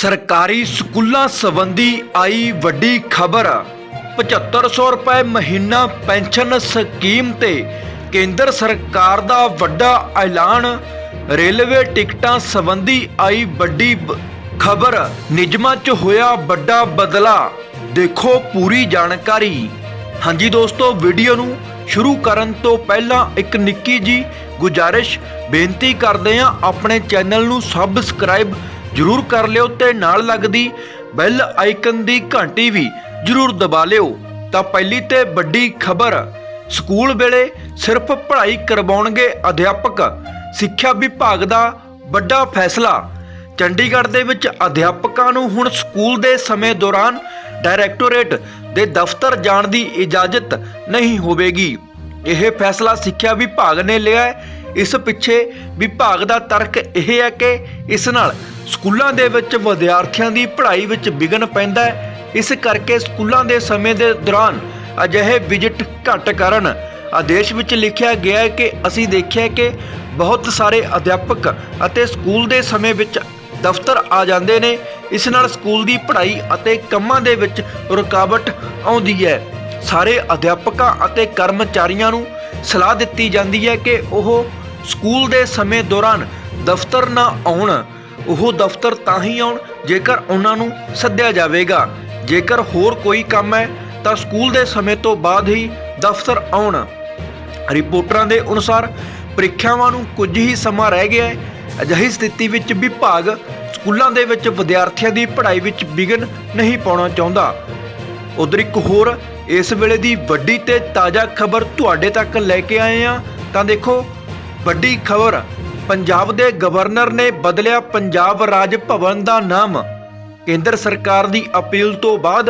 ਸਰਕਾਰੀ ਸਕੂਲਾਂ ਸੰਬੰਧੀ ਆਈ ਵੱਡੀ ਖਬਰ। 7500 ਰੁਪਏ ਮਹੀਨਾ ਪੈਨਸ਼ਨ ਸਕੀਮ ਤੇ ਕੇਂਦਰ ਸਰਕਾਰ ਦਾ ਵੱਡਾ ਐਲਾਨ। ਰੇਲਵੇ ਟਿਕਟਾਂ ਸੰਬੰਧੀ ਆਈ ਵੱਡੀ ਖਬਰ। ਨਿਯਮਾਂ 'ਚ ਹੋਇਆ ਵੱਡਾ ਬਦਲਾ। ਦੇਖੋ ਪੂਰੀ ਜਾਣਕਾਰੀ। ਹਾਂਜੀ ਦੋਸਤੋ, ਵੀਡੀਓ ਨੂੰ ਸ਼ੁਰੂ ਕਰਨ ਤੋਂ ਪਹਿਲਾਂ ਇੱਕ ਨਿੱਕੀ ਜੀ ਗੁਜਾਰਿਸ਼। ਬੇਨਤੀ ਕਰਦੇ ਹਾਂ, ਆਪਣੇ ਚੈਨਲ ਨੂੰ ਸਬਸਕ੍ਰਾਈਬ ਜਰੂਰ ਕਰ ਲਿਓ ਤੇ ਨਾਲ ਲੱਗਦੀ ਬੈਲ ਆਈਕਨ ਦੀ ਘੰਟੀ ਵੀ ਜਰੂਰ ਦਬਾ ਲਿਓ। ਤਾਂ ਪਹਿਲੀ ਤੇ ਵੱਡੀ ਖਬਰ, ਸਕੂਲ ਵੇਲੇ ਸਿਰਫ ਪੜ੍ਹਾਈ ਕਰਵਾਉਣਗੇ ਅਧਿਆਪਕ, ਸਿੱਖਿਆ ਵਿਭਾਗ ਦਾ ਵੱਡਾ ਫੈਸਲਾ। ਚੰਡੀਗੜ੍ਹ ਦੇ ਵਿੱਚ ਅਧਿਆਪਕਾਂ ਨੂੰ ਹੁਣ ਸਕੂਲ ਦੇ ਸਮੇਂ ਦੌਰਾਨ ਡਾਇਰੈਕਟੋਰੇਟ ਦੇ ਦਫ਼ਤਰ ਜਾਣ ਦੀ ਇਜਾਜ਼ਤ ਨਹੀਂ ਹੋਵੇਗੀ। ਇਹ ਫੈਸਲਾ ਸਿੱਖਿਆ ਵਿਭਾਗ ਨੇ ਲਿਆ ਹੈ। ਇਸ ਪਿੱਛੇ ਵਿਭਾਗ ਦਾ ਤਰਕ ਇਹ ਹੈ ਕਿ ਇਸ ਨਾਲ ਸਕੂਲਾਂ ਦੇ ਵਿੱਚ ਵਿਦਿਆਰਥੀਆਂ ਦੀ ਪੜ੍ਹਾਈ ਵਿੱਚ ਵਿਘਨ ਪੈਂਦਾ ਹੈ। ਇਸ ਕਰਕੇ ਸਕੂਲਾਂ ਦੇ ਸਮੇਂ ਦੇ ਦੌਰਾਨ ਅਜਿਹੇ ਵਿਜ਼ਿਟ ਘੱਟ ਕਰਨ ਆਦੇਸ਼ ਵਿੱਚ ਲਿਖਿਆ ਗਿਆ ਹੈ ਕਿ ਅਸੀਂ ਦੇਖਿਆ ਕਿ ਬਹੁਤ ਸਾਰੇ ਅਧਿਆਪਕ ਅਤੇ ਸਕੂਲ ਦੇ ਸਮੇਂ ਵਿੱਚ ਦਫ਼ਤਰ ਆ ਜਾਂਦੇ ਨੇ। ਇਸ ਨਾਲ ਸਕੂਲ ਦੀ ਪੜ੍ਹਾਈ ਅਤੇ ਕੰਮਾਂ ਦੇ ਵਿੱਚ ਰੁਕਾਵਟ ਆਉਂਦੀ ਹੈ। ਸਾਰੇ ਅਧਿਆਪਕਾਂ ਅਤੇ ਕਰਮਚਾਰੀਆਂ ਨੂੰ ਸਲਾਹ ਦਿੱਤੀ ਜਾਂਦੀ ਹੈ ਕਿ ਉਹ ਸਕੂਲ ਦੇ ਸਮੇਂ ਦੌਰਾਨ ਦਫ਼ਤਰ ਨਾ ਆਉਣ। ਉਹ ਦਫ਼ਤਰ ਤਾਂ ਹੀ ਆਉਣ ਜੇਕਰ ਉਹਨਾਂ ਨੂੰ ਸੱਦਿਆ ਜਾਵੇਗਾ। ਜੇਕਰ ਹੋਰ ਕੋਈ ਕੰਮ ਹੈ, ਤਾਂ ਸਕੂਲ ਦੇ ਸਮੇਂ ਤੋਂ ਬਾਅਦ ਹੀ ਦਫ਼ਤਰ ਆਉਣ। ਰਿਪੋਰਟਰਾਂ ਦੇ ਅਨੁਸਾਰ ਪ੍ਰੀਖਿਆਵਾਂ ਨੂੰ ਕੁਝ ਹੀ ਸਮਾਂ ਰਹਿ ਗਿਆ ਹੈ। ਅਜਿਹੀ ਸਥਿਤੀ ਵਿੱਚ ਵਿਭਾਗ ਸਕੂਲਾਂ ਦੇ ਵਿੱਚ ਵਿਦਿਆਰਥੀਆਂ ਦੀ ਪੜ੍ਹਾਈ ਵਿੱਚ ਵਿਘਨ ਨਹੀਂ ਪਾਉਣਾ ਚਾਹੁੰਦਾ। ਉਧਰ ਇੱਕ ਹੋਰ, ਇਸ ਵੇਲੇ ਦੀ ਵੱਡੀ ਤੇ ਤਾਜ਼ਾ ਖਬਰ ਤੁਹਾਡੇ ਤੱਕ ਲੈ ਕੇ ਆਏ ਆ ਤਾਂ ਦੇਖੋ, ਵੱਡੀ ਖਬਰ ਪੰਜਾਬ ਦੇ ਗਵਰਨਰ ਨੇ ਬਦਲਿਆ ਪੰਜਾਬ ਰਾਜ ਭਵਨ ਦਾ ਨਾਮ। ਕੇਂਦਰ ਸਰਕਾਰ ਦੀ ਅਪੀਲ ਤੋਂ ਬਾਅਦ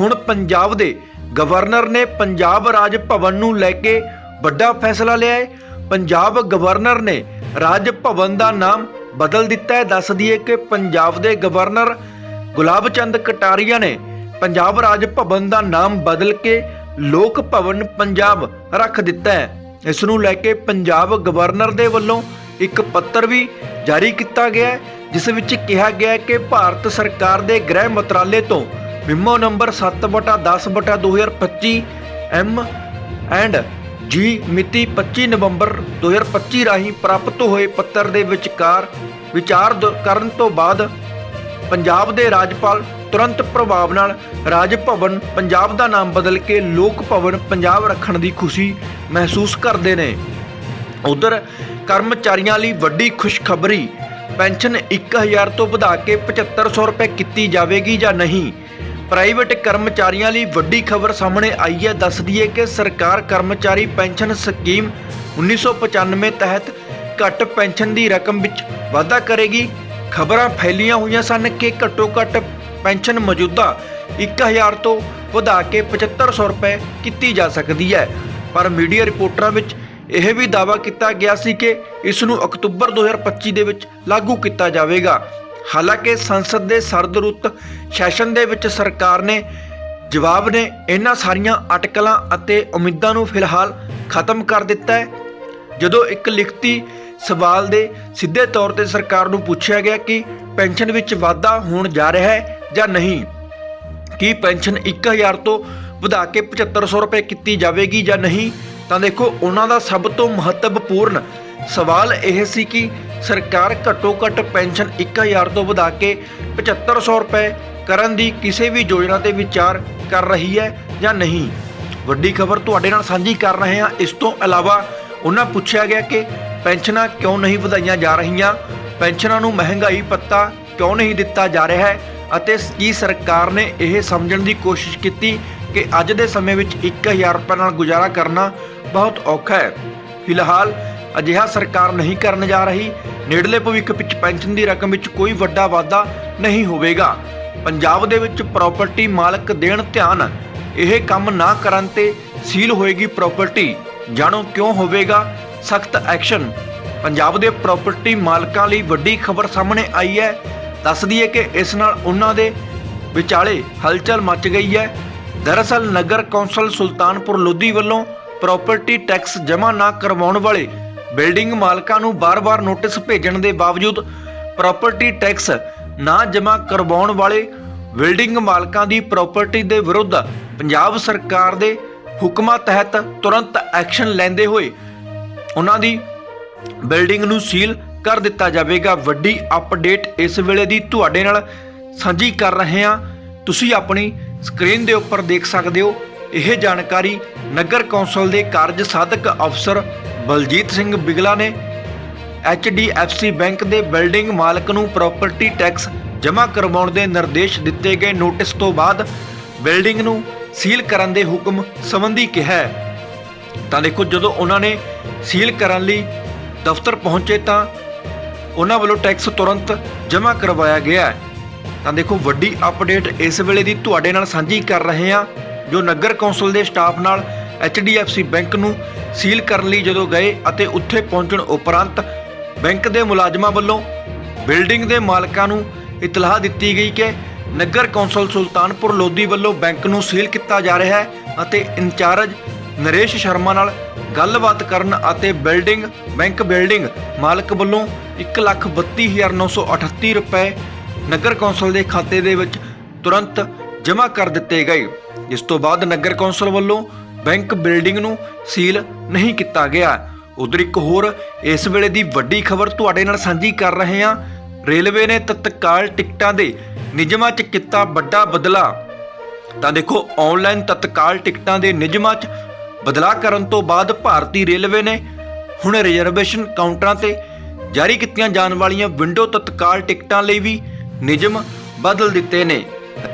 ਹੁਣ ਪੰਜਾਬ ਦੇ ਗਵਰਨਰ ਨੇ ਪੰਜਾਬ ਰਾਜ ਭਵਨ ਨੂੰ ਲੈ ਕੇ ਵੱਡਾ ਫੈਸਲਾ ਲਿਆ ਹੈ। ਪੰਜਾਬ ਗਵਰਨਰ ਨੇ ਰਾਜ ਭਵਨ ਦਾ ਨਾਮ ਬਦਲ ਦਿੱਤਾ ਹੈ। ਦੱਸ ਦਈਏ ਕਿ ਪੰਜਾਬ ਦੇ ਗਵਰਨਰ ਗੁਲਾਬ ਚੰਦ ਕਟਾਰੀਆ ਨੇ ਪੰਜਾਬ ਰਾਜ ਭਵਨ ਦਾ ਨਾਮ ਬਦਲ ਕੇ ਲੋਕ ਭਵਨ ਪੰਜਾਬ ਰੱਖ ਦਿੱਤਾ ਹੈ। ਇਸ ਨੂੰ ਲੈ ਕੇ ਪੰਜਾਬ ਗਵਰਨਰ ਦੇ ਵੱਲੋਂ ਇੱਕ ਪੱਤਰ ਵੀ ਜਾਰੀ ਕੀਤਾ ਗਿਆ ਜਿਸ ਵਿੱਚ ਕਿਹਾ ਗਿਆ ਕਿ ਭਾਰਤ ਸਰਕਾਰ ਦੇ ਗ੍ਰਹਿ ਮੰਤਰਾਲੇ ਤੋਂ ਮਿਮੋ ਨੰਬਰ 7/10/2025 ਐਮ ਐਂਡ ਜੀ ਮਿਤੀ 25 ਨਵੰਬਰ 2025 ਰਾਹੀਂ ਪ੍ਰਾਪਤ ਹੋਏ ਪੱਤਰ ਦੇ ਵਿਚਕਾਰ ਵਿਚਾਰ ਦ- ਕਰਨ ਤੋਂ ਬਾਅਦ ਪੰਜਾਬ ਦੇ ਰਾਜਪਾਲ ਤੁਰੰਤ ਪ੍ਰਭਾਵ ਨਾਲ ਰਾਜ ਭਵਨ ਪੰਜਾਬ ਦਾ ਨਾਮ ਬਦਲ ਕੇ ਲੋਕ ਭਵਨ ਪੰਜਾਬ ਰੱਖਣ ਦੀ ਖੁਸ਼ੀ ਮਹਿਸੂਸ ਕਰਦੇ ਨੇ। ਉਧਰ ਕਰਮਚਾਰੀਆਂ ਲਈ ਵੱਡੀ ਖੁਸ਼ਖਬਰੀ। ਪੈਨਸ਼ਨ 1000 ਤੋਂ ਵਧਾ ਕੇ 7500 ਰੁਪਏ ਕੀਤੀ ਜਾਵੇਗੀ ਜਾਂ ਨਹੀਂ? ਪ੍ਰਾਈਵੇਟ ਕਰਮਚਾਰੀਆਂ ਲਈ ਵੱਡੀ ਖਬਰ ਸਾਹਮਣੇ ਆਈ ਹੈ। ਦੱਸ ਦਈਏ ਕਿ ਸਰਕਾਰ ਕਰਮਚਾਰੀ ਪੈਨਸ਼ਨ ਸਕੀਮ 1995 ਤਹਿਤ ਘੱਟ ਪੈਨਸ਼ਨ ਦੀ ਰਕਮ ਵਿੱਚ ਵਾਧਾ ਕਰੇਗੀ। ਖਬਰਾਂ ਫੈਲੀਆਂ ਹੋਈਆਂ ਸਨ ਕਿ ਘੱਟੋ ਘੱਟ ਪੈਨਸ਼ਨ ਮੌਜੂਦਾ 1000 ਤੋਂ ਵਧਾ ਕੇ 7500 ਰੁਪਏ ਕੀਤੀ ਜਾ ਸਕਦੀ ਹੈ। ਪਰ ਮੀਡੀਆ ਰਿਪੋਰਟਰਾਂ ਵਿੱਚ ਇਹ ਵੀ ਦਾਅਵਾ ਕੀਤਾ ਗਿਆ ਸੀ ਕਿ ਇਸ ਨੂੰ ਅਕਤੂਬਰ 2025 ਦੇ ਵਿੱਚ ਲਾਗੂ ਕੀਤਾ ਜਾਵੇਗਾ। ਹਾਲਾਂਕਿ ਸੰਸਦ ਦੇ ਸਰਦ ਰੁੱਤ ਸੈਸ਼ਨ ਦੇ ਵਿੱਚ ਸਰਕਾਰ ਨੇ ਜਵਾਬ ਨੇ ਇਹਨਾਂ ਸਾਰੀਆਂ ਅਟਕਲਾਂ ਅਤੇ ਉਮੀਦਾਂ ਨੂੰ ਫਿਲਹਾਲ ਖਤਮ ਕਰ ਦਿੱਤਾ ਹੈ। ਜਦੋਂ ਇੱਕ ਲਿਖਤੀ ਸਵਾਲ ਦੇ ਸਿੱਧੇ ਤੌਰ ਤੇ ਸਰਕਾਰ ਨੂੰ ਪੁੱਛਿਆ ਗਿਆ ਕਿ ਪੈਨਸ਼ਨ ਵਿੱਚ ਵਾਧਾ ਹੋਣ ਜਾ ਰਿਹਾ ਹੈ ਜਾਂ ਨਹੀਂ, ਕੀ ਪੈਨਸ਼ਨ 1000 ਤੋਂ ਵਧਾ ਕੇ 7500 ਰੁਪਏ ਕੀਤੀ ਜਾਵੇਗੀ ਜਾਂ ਨਹੀਂ ਤਾਂ ਦੇਖੋ, ਉਹਨਾਂ ਦਾ ਸਭ ਤੋਂ ਮਹੱਤਵਪੂਰਨ ਸਵਾਲ ਇਹ ਸੀ ਕਿ ਸਰਕਾਰ ਘੱਟੋ ਘੱਟ ਪੈਨਸ਼ਨ 1000 ਤੋਂ ਵਧਾ ਕੇ 7500 ਰੁਪਏ ਕਰਨ ਦੀ ਕਿਸੇ ਵੀ ਯੋਜਨਾ ਤੇ ਵਿਚਾਰ ਕਰ ਰਹੀ ਹੈ ਜਾਂ ਨਹੀਂ? ਵੱਡੀ ਖਬਰ ਤੁਹਾਡੇ ਨਾਲ ਸਾਂਝੀ ਕਰ ਰਹੇ ਹਾਂ। ਇਸ ਤੋਂ ਇਲਾਵਾ ਉਹਨਾਂ ਪੁੱਛਿਆ ਗਿਆ ਕਿ ਪੈਨਸ਼ਨਾਂ ਕਿਉਂ ਨਹੀਂ ਵਧਾਈਆਂ ਜਾ ਰਹੀਆਂ? ਪੈਨਸ਼ਨਾਂ ਨੂੰ ਮਹਿੰਗਾਈ ਪੱਤਾ ਕਿਉਂ ਨਹੀਂ ਦਿੱਤਾ ਜਾ ਰਿਹਾ ਹੈ? ਅਤੇ ਕੀ ਸਰਕਾਰ ਨੇ ਇਹ ਸਮਝਣ ਦੀ ਕੋਸ਼ਿਸ਼ ਕੀਤੀ ਕਿ ਅੱਜ ਦੇ ਸਮੇਂ ਵਿੱਚ 1000 ਰੁਪਏ ਨਾਲ ਗੁਜ਼ਾਰਾ ਕਰਨਾ ਬਹੁਤ ਔਖਾ ਹੈ। ਫਿਲਹਾਲ ਅਜਿਹਾ ਸਰਕਾਰ ਨਹੀਂ ਕਰਨ ਜਾ ਰਹੀ। ਨੇੜਲੇ ਭਵਿੱਖ ਵਿੱਚ ਪੈਨਸ਼ਨ ਦੀ ਰਕਮ ਵਿੱਚ ਕੋਈ ਵੱਡਾ ਵਾਧਾ ਨਹੀਂ ਹੋਵੇਗਾ। ਪੰਜਾਬ ਦੇ ਵਿੱਚ ਪ੍ਰਾਪਰਟੀ ਮਾਲਕ ਦੇਣ ਧਿਆਨ। ਇਹ ਕੰਮ ਨਾ ਕਰਨ ਤੇ ਸੀਲ ਹੋਏਗੀ ਪ੍ਰਾਪਰਟੀ। ਜਾਣੋ ਕਿਉਂ ਹੋਵੇਗਾ? ਸਖਤ ਐਕਸ਼ਨ। ਪੰਜਾਬ ਦੇ ਪ੍ਰਾਪਰਟੀ ਮਾਲਕਾਂ ਲਈ ਵੱਡੀ ਖਬਰ ਸਾਹਮਣੇ ਆਈ ਹੈ। ਦੱਸ ਦਈਏ ਕਿ ਇਸ ਨਾਲ ਉਹਨਾਂ ਦੇ ਵਿਚਾਲੇ ਹਲਚਲ ਮਚ ਗਈ ਹੈ। ਦਰਅਸਲ ਨਗਰ ਕੌਂਸਲ ਸੁਲਤਾਨਪੁਰ ਲੋਧੀ ਵੱਲੋਂ ਪ੍ਰਾਪਰਟੀ ਟੈਕਸ ਜਮ੍ਹਾਂ ਨਾ ਕਰਵਾਉਣ ਵਾਲੇ ਬਿਲਡਿੰਗ ਮਾਲਕਾਂ ਨੂੰ ਬਾਰ-ਬਾਰ ਨੋਟਿਸ ਭੇਜਣ ਦੇ ਬਾਵਜੂਦ ਪ੍ਰਾਪਰਟੀ ਟੈਕਸ ਨਾ ਜਮ੍ਹਾਂ ਕਰਵਾਉਣ ਵਾਲੇ ਬਿਲਡਿੰਗ ਮਾਲਕਾਂ ਦੀ ਪ੍ਰਾਪਰਟੀ ਦੇ ਵਿਰੁੱਧ ਪੰਜਾਬ ਸਰਕਾਰ ਦੇ ਹੁਕਮਾਂ ਤਹਿਤ ਤੁਰੰਤ ਐਕਸ਼ਨ ਲੈਂਦੇ ਹੋਏ ਉਹਨਾਂ ਦੀ ਬਿਲਡਿੰਗ ਨੂੰ ਸੀਲ ਕਰ ਦਿੱਤਾ ਜਾਵੇਗਾ। ਵੱਡੀ ਅਪਡੇਟ ਇਸ ਵੇਲੇ ਦੀ ਤੁਹਾਡੇ ਨਾਲ ਸਾਂਝੀ ਕਰ ਰਹੇ ਹਾਂ। ਤੁਸੀਂ ਆਪਣੀ ਸਕਰੀਨ ਦੇ ਉੱਪਰ ਦੇਖ ਸਕਦੇ ਹੋ। ਇਹ ਜਾਣਕਾਰੀ ਨਗਰ ਕੌਂਸਲ ਦੇ ਕਾਰਜ ਸਾਧਕ ਅਫਸਰ ਬਲਜੀਤ ਸਿੰਘ ਬਿਗਲਾ ਨੇ HDFC ਬੈਂਕ ਦੇ ਬਿਲਡਿੰਗ ਮਾਲਕ ਨੂੰ ਪ੍ਰਾਪਰਟੀ ਟੈਕਸ ਜਮ੍ਹਾਂ ਕਰਵਾਉਣ ਦੇ ਨਿਰਦੇਸ਼ ਦਿੱਤੇ ਗਏ ਨੋਟਿਸ ਤੋਂ ਬਾਅਦ ਬਿਲਡਿੰਗ ਨੂੰ ਸੀਲ ਕਰਨ ਦੇ ਹੁਕਮ ਸੰਬੰਧੀ ਕਿਹਾ ਤਾਂ ਦੇਖੋ, ਜਦੋਂ ਉਹਨਾਂ ਨੇ ਸੀਲ ਕਰਨ ਲਈ ਦਫ਼ਤਰ ਪਹੁੰਚੇ ਤਾਂ ਉਹਨਾਂ ਵੱਲੋਂ ਟੈਕਸ ਤੁਰੰਤ ਜਮ੍ਹਾਂ ਕਰਵਾਇਆ ਗਿਆ ਹੈ। ਤਾਂ ਦੇਖੋ ਵੱਡੀ ਅਪਡੇਟ ਇਸ ਵੇਲੇ ਦੀ ਤੁਹਾਡੇ ਨਾਲ ਸਾਂਝੀ ਕਰ ਰਹੇ ਹਾਂ, ਜੋ ਨਗਰ ਕੌਂਸਲ ਦੇ ਸਟਾਫ ਨਾਲ HDFC ਬੈਂਕ ਨੂੰ ਸੀਲ ਕਰਨ ਲਈ ਜਦੋਂ ਗਏ ਅਤੇ ਉੱਥੇ ਪਹੁੰਚਣ ਉਪਰੰਤ ਬੈਂਕ ਦੇ ਮੁਲਾਜ਼ਮਾਂ ਵੱਲੋਂ ਬਿਲਡਿੰਗ ਦੇ ਮਾਲਕਾਂ ਨੂੰ ਇਤਲਾਹ ਦਿੱਤੀ ਗਈ ਕਿ ਨਗਰ ਕੌਂਸਲ ਸੁਲਤਾਨਪੁਰ ਲੋਧੀ ਵੱਲੋਂ ਬੈਂਕ ਨੂੰ ਸੀਲ ਕੀਤਾ ਜਾ ਰਿਹਾ ਹੈ ਅਤੇ ਇੰਚਾਰਜ ਨਰੇਸ਼ ਸ਼ਰਮਾ ਨਾਲ ਗੱਲਬਾਤ ਕਰਨ ਅਤੇ ਬਿਲਡਿੰਗ ਬੈਂਕ ਬਿਲਡਿੰਗ ਮਾਲਕ ਵੱਲੋਂ 132938 ਰੁਪਏ ਨਗਰ ਕੌਂਸਲ ਦੇ ਖਾਤੇ ਦੇ ਵਿੱਚ ਤੁਰੰਤ ਜਮ੍ਹਾਂ ਕਰ ਦਿੱਤੇ ਗਏ। ਜਿਸ ਤੋਂ ਬਾਅਦ ਨਗਰ ਕੌਂਸਲ ਵੱਲੋਂ ਬੈਂਕ ਬਿਲਡਿੰਗ ਨੂੰ ਸੀਲ ਨਹੀਂ ਕੀਤਾ ਗਿਆ। ਉਧਰ ਇੱਕ ਹੋਰ ਇਸ ਵੇਲੇ ਦੀ ਵੱਡੀ ਖਬਰ ਤੁਹਾਡੇ ਨਾਲ ਸਾਂਝੀ ਕਰ ਰਹੇ ਹਾਂ। ਰੇਲਵੇ ਨੇ ਤਤਕਾਲ ਟਿਕਟਾਂ ਦੇ ਨਿਯਮਾਂ 'ਚ ਕੀਤਾ ਵੱਡਾ ਬਦਲਾ ਤਾਂ ਦੇਖੋ ਆਨਲਾਈਨ ਤਤਕਾਲ ਟਿਕਟਾਂ ਦੇ ਨਿਯਮਾਂ 'ਚ ਬਦਲਾਅ ਕਰਨ ਤੋਂ ਬਾਅਦ ਭਾਰਤੀ ਰੇਲਵੇ ਨੇ ਹੁਣ ਰਿਜ਼ਰਵੇਸ਼ਨ ਕਾਊਂਟਰਾਂ ਤੇ ਜਾਰੀ ਕੀਤੀਆਂ ਜਾਣ ਵਾਲੀਆਂ ਵਿੰਡੋ ਤਤਕਾਲ ਟਿਕਟਾਂ ਲਈ ਵੀ ਨਿਯਮ ਬਦਲ ਦਿੱਤੇ ਨੇ।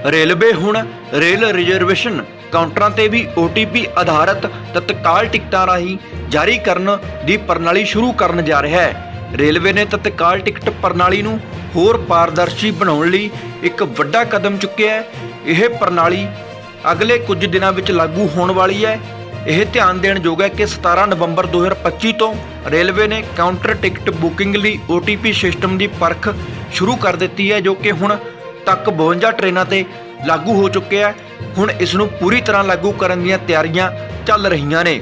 ਰੇਲਵੇ ਹੁਣ ਰੇਲ ਰਿਜ਼ਰਵੇਸ਼ਨ ਕਾਊਂਟਰਾਂ ਤੇ ਵੀ OTP ਆਧਾਰਿਤ ਤਤਕਾਲ ਟਿਕਟਾਂ ਰਾਹੀਂ ਜਾਰੀ ਕਰਨ ਦੀ ਪ੍ਰਣਾਲੀ ਸ਼ੁਰੂ ਕਰਨ ਜਾ ਰਿਹਾ ਹੈ। ਰੇਲਵੇ ਨੇ ਤਤਕਾਲ ਟਿਕਟ ਪ੍ਰਣਾਲੀ ਨੂੰ ਹੋਰ ਪਾਰਦਰਸ਼ੀ ਬਣਾਉਣ ਲਈ ਇੱਕ ਵੱਡਾ ਕਦਮ ਚੁੱਕਿਆ ਹੈ। ਇਹ ਪ੍ਰਣਾਲੀ ਅਗਲੇ ਕੁਝ ਦਿਨਾਂ ਵਿੱਚ ਲਾਗੂ ਹੋਣ ਵਾਲੀ ਹੈ। ਇਹ ਧਿਆਨ ਦੇਣ ਯੋਗ ਹੈ ਕਿ 17 ਨਵੰਬਰ 2025 ਤੋਂ ਰੇਲਵੇ ਨੇ ਕਾਊਂਟਰ ਟਿਕਟ ਬੁਕਿੰਗ ਲਈ OTP ਸਿਸਟਮ ਦੀ ਪਰਖ ਸ਼ੁਰੂ ਕਰ ਦਿੱਤੀ ਹੈ, ਜੋ ਕਿ ਹੁਣ ਤੱਕ 52 ਟ੍ਰੇਨਾਂ ਤੇ ਲਾਗੂ ਹੋ ਚੁੱਕਿਆ ਹੈ। ਹੁਣ ਇਸ ਨੂੰ ਪੂਰੀ ਤਰ੍ਹਾਂ ਲਾਗੂ ਕਰਨ ਦੀਆਂ ਤਿਆਰੀਆਂ ਚੱਲ ਰਹੀਆਂ ਨੇ।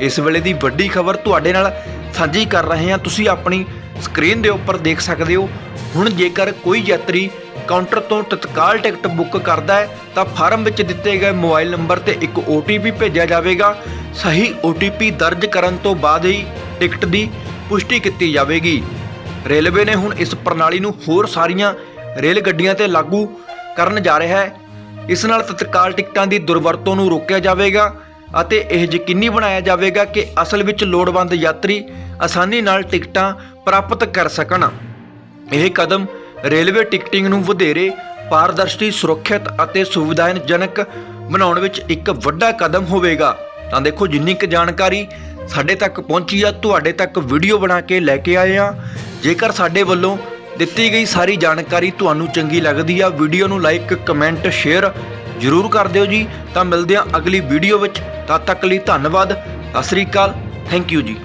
ਇਸ ਵੇਲੇ ਦੀ ਵੱਡੀ ਖਬਰ ਤੁਹਾਡੇ ਨਾਲ ਸਾਂਝੀ ਕਰ ਰਹੇ ਹਾਂ। ਤੁਸੀਂ ਆਪਣੀ ਸਕਰੀਨ ਦੇ ਉੱਪਰ ਦੇਖ ਸਕਦੇ ਹੋ। ਹੁਣ ਜੇਕਰ ਕੋਈ ਯਾਤਰੀ ਕਾਊਂਟਰ ਤੋਂ ਤਤਕਾਲ ਟਿਕਟ ਬੁੱਕ ਕਰਦਾ ਹੈ, ਤਾਂ ਫਾਰਮ ਵਿੱਚ ਦਿੱਤੇ ਗਏ ਮੋਬਾਈਲ ਨੰਬਰ ਤੇ ਇੱਕ OTP ਭੇਜਿਆ ਜਾਵੇਗਾ। ਸਹੀ OTP ਦਰਜ ਕਰਨ ਤੋਂ ਬਾਅਦ ਹੀ ਟਿਕਟ ਦੀ ਪੁਸ਼ਟੀ ਕੀਤੀ ਜਾਵੇਗੀ। ਰੇਲਵੇ ਨੇ ਹੁਣ ਇਸ ਪ੍ਰਣਾਲੀ ਨੂੰ ਹੋਰ ਸਾਰੀਆਂ ਰੇਲ ਗੱਡੀਆਂ ਤੇ ਲਾਗੂ ਕਰਨ ਜਾ ਰਿਹਾ ਹੈ। ਇਸ ਨਾਲ ਤਤਕਾਲ ਟਿਕਟਾਂ ਦੀ ਦੁਰਵਰਤੋਂ ਨੂੰ ਰੋਕਿਆ ਜਾਵੇਗਾ ਅਤੇ ਇਹ ਯਕੀਨੀ ਬਣਾਇਆ ਜਾਵੇਗਾ ਕਿ ਅਸਲ ਵਿੱਚ ਲੋੜਵੰਦ ਯਾਤਰੀ ਆਸਾਨੀ ਨਾਲ ਟਿਕਟਾਂ ਪ੍ਰਾਪਤ ਕਰ ਸਕਣ। ਇਹ ਕਦਮ ਰੇਲਵੇ ਟਿਕਟਿੰਗ ਨੂੰ ਵਧੇਰੇ ਪਾਰਦਰਸ਼ੀ, ਸੁਰੱਖਿਅਤ ਅਤੇ ਸੁਵਿਧਾਜਨਕ ਬਣਾਉਣ ਵਿੱਚ ਇੱਕ ਵੱਡਾ ਕਦਮ ਹੋਵੇਗਾ। ਤਾਂ ਦੇਖੋ ਜਿੰਨੀ ਕੁ ਜਾਣਕਾਰੀ ਸਾਡੇ ਤੱਕ ਪਹੁੰਚੀ ਆ, ਤੁਹਾਡੇ ਤੱਕ ਵੀਡੀਓ ਬਣਾ ਕੇ ਲੈ ਕੇ ਆਏ ਆ। ਜੇਕਰ ਸਾਡੇ ਵੱਲੋਂ ਦਿੱਤੀ ਗਈ ਸਾਰੀ ਜਾਣਕਾਰੀ ਤੁਹਾਨੂੰ ਚੰਗੀ ਲੱਗਦੀ ਆ, ਵੀਡੀਓ ਨੂੰ ਲਾਈਕ, ਕਮੈਂਟ, ਸ਼ੇਅਰ ਜ਼ਰੂਰ ਕਰ ਦਿਓ ਜੀ। ਤਾਂ ਮਿਲਦੇ ਹਾਂ ਅਗਲੀ ਵੀਡੀਓ ਵਿੱਚ। ਤਦ ਤੱਕ ਲਈ ਧੰਨਵਾਦ। ਸਤਿ ਸ੍ਰੀ ਅਕਾਲ। ਥੈਂਕ ਯੂ ਜੀ।